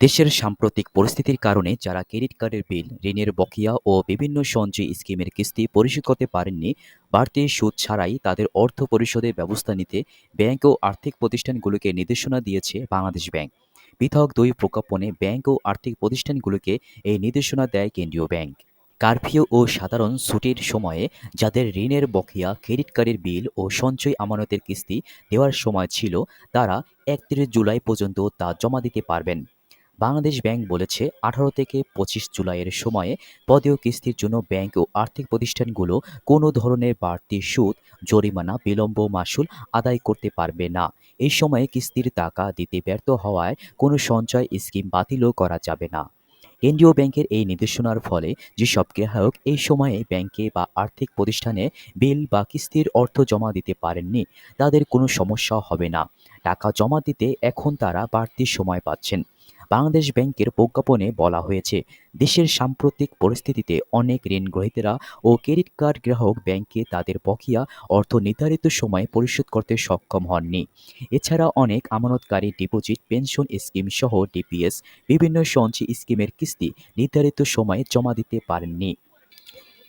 দেশের সাম্প্রতিক পরিস্থিতির কারণে যারা ক্রেডিট কার্ডের বিল, ঋণের বকেয়া ও বিভিন্ন সঞ্চয় স্কিমের কিস্তি পরিশোধ করতে পারেননি, বাড়তি সুদ ছাড়াই তাদের অর্থ পরিশোধের ব্যবস্থা নিতে ব্যাংক ও আর্থিক প্রতিষ্ঠানগুলোকে নির্দেশনা দিয়েছে বাংলাদেশ ব্যাংক। পৃথক দুই প্রজ্ঞাপনে ব্যাংক ও আর্থিক প্রতিষ্ঠানগুলোকে এই নির্দেশনা দেয় কেন্দ্রীয় ব্যাংক। কারফিউ ও সাধারণ ছুটির সময়ে যাদের ঋণের বকেয়া, ক্রেডিট কার্ডের বিল ও সঞ্চয় আমানতের কিস্তি দেওয়ার সময় ছিল, তারা একত্রিশ জুলাই পর্যন্ত তা জমা দিতে পারবেন। বাংলাদেশ ব্যাংক বলেছে, আঠারো থেকে পঁচিশ জুলাইয়ের সময়ে পদেয় কিস্তির জন্য ব্যাংক ও আর্থিক প্রতিষ্ঠানগুলো কোনো ধরনের বাড়তি সুদ, জরিমানা, বিলম্ব মাসুল আদায় করতে পারবে না। এই সময়ে কিস্তির টাকা দিতে ব্যর্থ হওয়ায় কোনো সঞ্চয় স্কিম বাতিলও করা যাবে না। কেন্দ্রীয় ব্যাংকের এই নির্দেশনার ফলে যেসব গ্রাহক এই সময়ে ব্যাংকে বা আর্থিক প্রতিষ্ঠানে বিল বা কিস্তির অর্থ জমা দিতে পারেননি, তাদের কোনো সমস্যা হবে না। টাকা জমা দিতে এখন তারা বাড়তি সময় পাচ্ছেন। বাংলাদেশ ব্যাংকের প্রজ্ঞাপনে বলা হয়েছে, দেশের সাম্প্রতিক পরিস্থিতিতে অনেক ঋণগ্রহীতারা ও ক্রেডিট কার্ড গ্রাহক ব্যাংকে তাদের বকেয়া অর্থ নির্ধারিত সময়ে পরিশোধ করতে সক্ষম হননি। এছাড়া অনেক আমানতকারী ডিপোজিট, পেনশন স্কিম সহ ডিপিএস, বিভিন্ন সঞ্চয় স্কিমের কিস্তি নির্ধারিত সময়ে জমা দিতে পারেননি।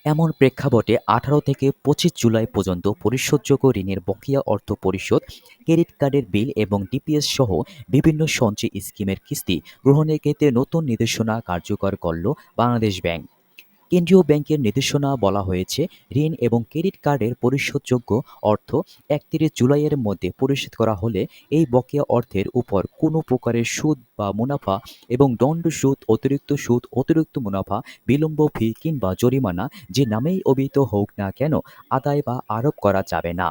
এমন প্রেক্ষাপটে আঠারো থেকে পঁচিশ জুলাই পর্যন্ত পরিশোধযোগ্য ঋণের বকেয়া অর্থ পরিশোধ, ক্রেডিট কার্ডের বিল এবং ডিপিএস সহ বিভিন্ন সঞ্চয় স্কিমের কিস্তি গ্রহণের ক্ষেত্রে নতুন নির্দেশনা কার্যকর করল বাংলাদেশ ব্যাংক। কেন্দ্রীয় ব্যাংকের নির্দেশনা বলা হয়েছে, ঋণ এবং ক্রেডিট কার্ডের পরিশোধযোগ্য অর্থ একত্রিশ জুলাইয়ের মধ্যে পরিশোধ করা হলে এই বকেয়া অর্থের উপর কোনো প্রকারের সুদ বা মুনাফা এবং দণ্ড সুদ, অতিরিক্ত সুদ, অতিরিক্ত মুনাফা, বিলম্ব ফি কিংবা জরিমানা যে নামেই অভিহিত হোক না কেন আদায় বা আরোপ করা যাবে না।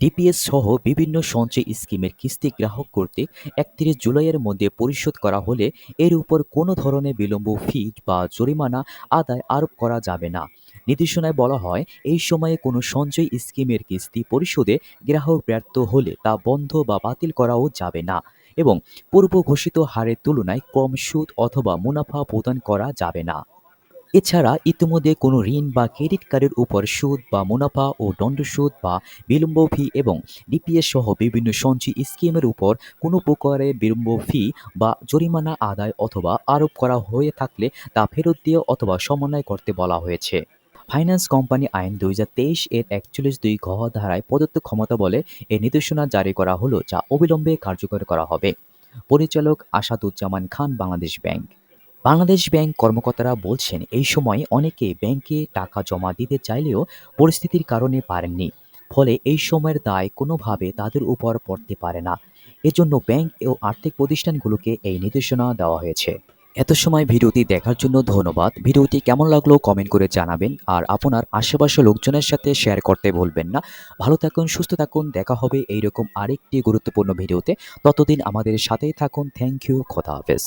ডিপিএস সহ বিভিন্ন সঞ্চয় স্কিমের কিস্তি গ্রাহক কর্তৃক একত্রিশ জুলাইয়ের মধ্যে পরিশোধ করা হলে এর উপর কোনো ধরনের বিলম্ব ফি বা জরিমানা আদায় আরোপ করা যাবে না। নির্দেশনায় বলা হয়, এই সময়ে কোনো সঞ্চয় স্কিমের কিস্তি পরিশোধে গ্রাহক ব্যর্থ হলে তা বন্ধ বা বাতিল করাও যাবে না এবং পূর্ব ঘোষিত হারের তুলনায় কম সুদ অথবা মুনাফা প্রদান করা যাবে না। এছাড়া ইতিমধ্যে কোনো ঋণ বা ক্রেডিট কার্ডের উপর সুদ বা মুনাফা ও দণ্ড সুদ বা বিলম্ব ফি এবং ডিপিএস সহ বিভিন্ন সঞ্চয় স্কিমের উপর কোনো প্রকারের বিলম্ব ফি বা জরিমানা আদায় অথবা আরোপ করা হয়ে থাকলে তা ফেরত দিয়ে অথবা সমন্বয় করতে বলা হয়েছে। ফাইন্যান্স কোম্পানি আইন দুই হাজার তেইশ এর একচল্লিশ দুই ঘ ধারায় প্রদত্ত ক্ষমতা বলে এ নির্দেশনা জারি করা হলো যা অবিলম্বে কার্যকর করা হবে। পরিচালক আসাদুজ্জামান খান, বাংলাদেশ ব্যাংক বাংলাদেশ ব্যাংক কর্মকর্তারা বলছেন, এই সময়ে অনেকে ব্যাংকে টাকা জমা দিতে চাইলেও পরিস্থিতির কারণে পারেননি। ফলে এই সময়ের দায় কোনোভাবে তাদের উপর পড়তে পারে না। এজন্য ব্যাংক ও আর্থিক প্রতিষ্ঠানগুলোকে এই নির্দেশনা দেওয়া হয়েছে। এত সময় ভিডিওটি দেখার জন্য ধন্যবাদ। ভিডিওটি কেমন লাগল কমেন্ট করে জানাবেন আর আপনার আশেপাশের লোকজনের সাথে শেয়ার করতে ভুলবেন না। ভালো থাকুন, সুস্থ থাকুন। দেখা হবে এইরকম আরেকটি গুরুত্বপূর্ণ ভিডিওতে। ততদিন আমাদের সাথেই থাকুন। Thank you. খোদা হাফেজ।